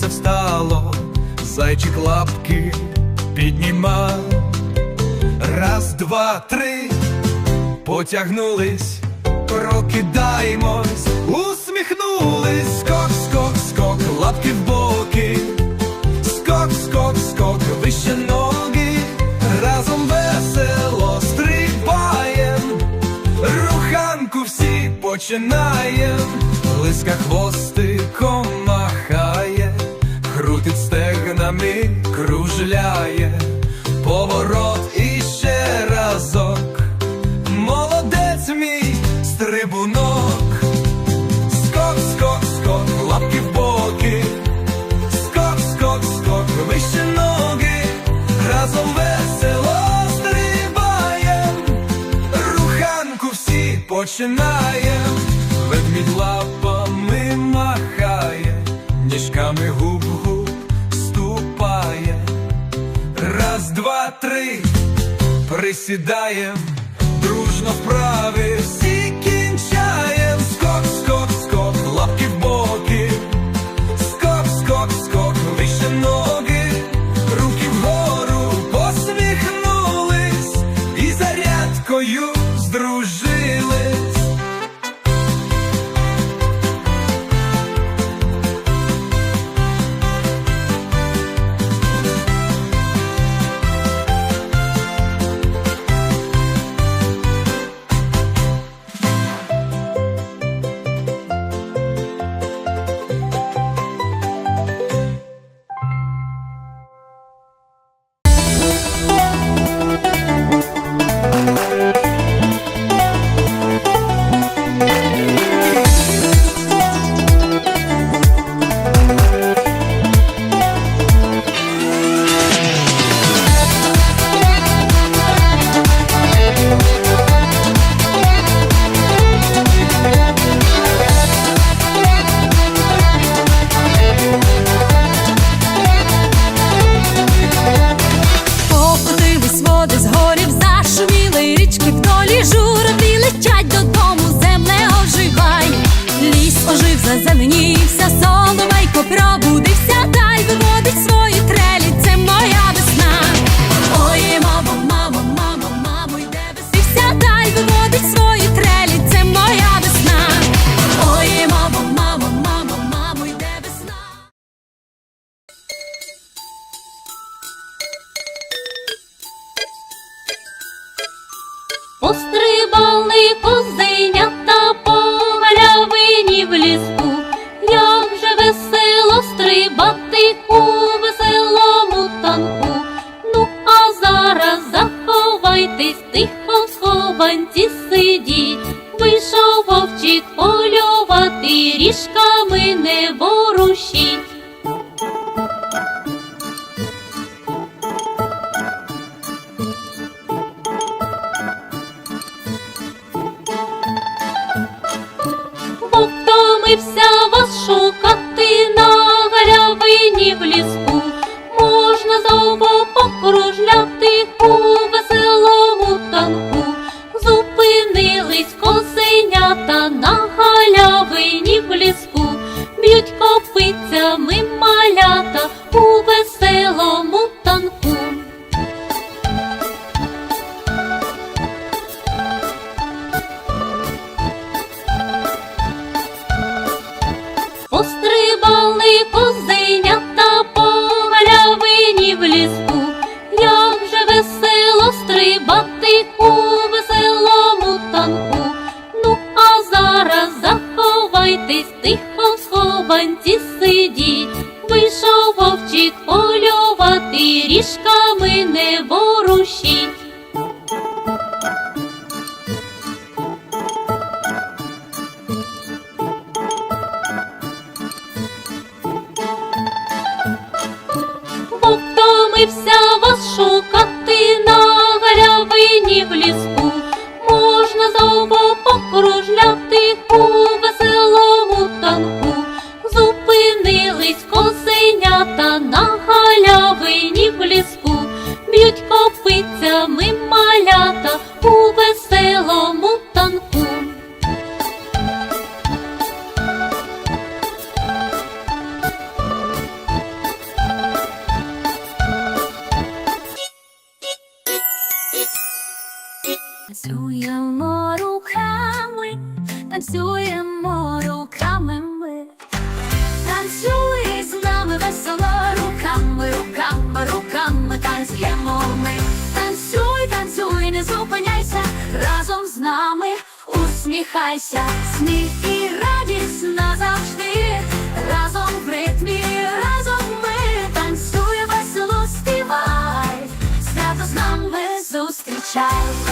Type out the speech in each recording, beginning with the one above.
Сонце встало, зайчик лапки підніма. Раз, два, три, потягнулись, прокидаємось, усміхнулись, скок, скок, скок, лапки в боки, скок, скок, скок, вище ноги, разом весело стрибаєм, руханку всі починаєм, лиска хвостиком крутить стегнами, кружляє, поворот і ще разок. Молодець мій стрибунок, скок, скок, скок, лапки в боки, скок, скок, скок, вище ноги, разом весело стрибаєм, руханку всі починаєм, ведмідь лапами Раз, три, присідаєм, дружно вправи всі кінчаєм. Скок, скок, скок, лапки в боки, скок, скок, скок, вище ноги, руки вгору. Посміхнулись. І зарядкою здружились. Заховайтесь, тихо в схованці сидіть. Вийшов вовчик полювати, ріжками не ворушіть. Бо втомився вас шукати на галявині в ліску. Козенята по галявині в ліску, як же весело стрибати у веселому танку. Ну, а зараз заховайтесь, тихо в схованці посміхайся, сміх і радість назавжди, разом в ритмі, разом ми. Танцює весело, співай, свято з нами зустрічай.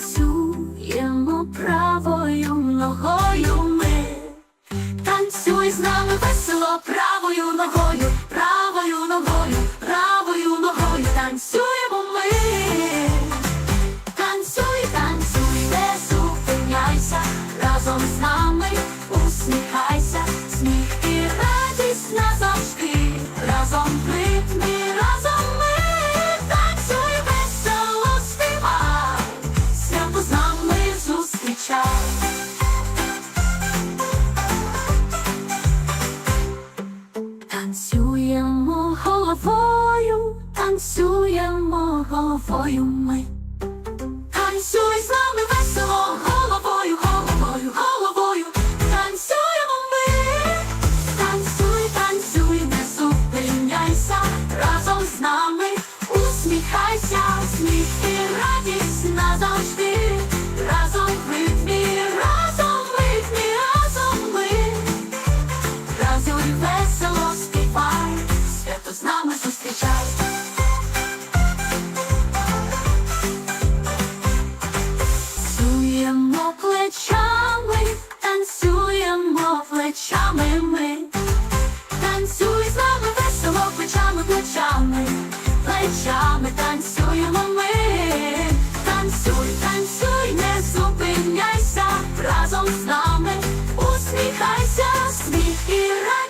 Sensor. плечами ми, танцюй з нами весело, плечами, плечами, плечами танцюємо ми, танцюй, танцюй, не зупиняйся, разом з нами, усміхайся, сміх і радість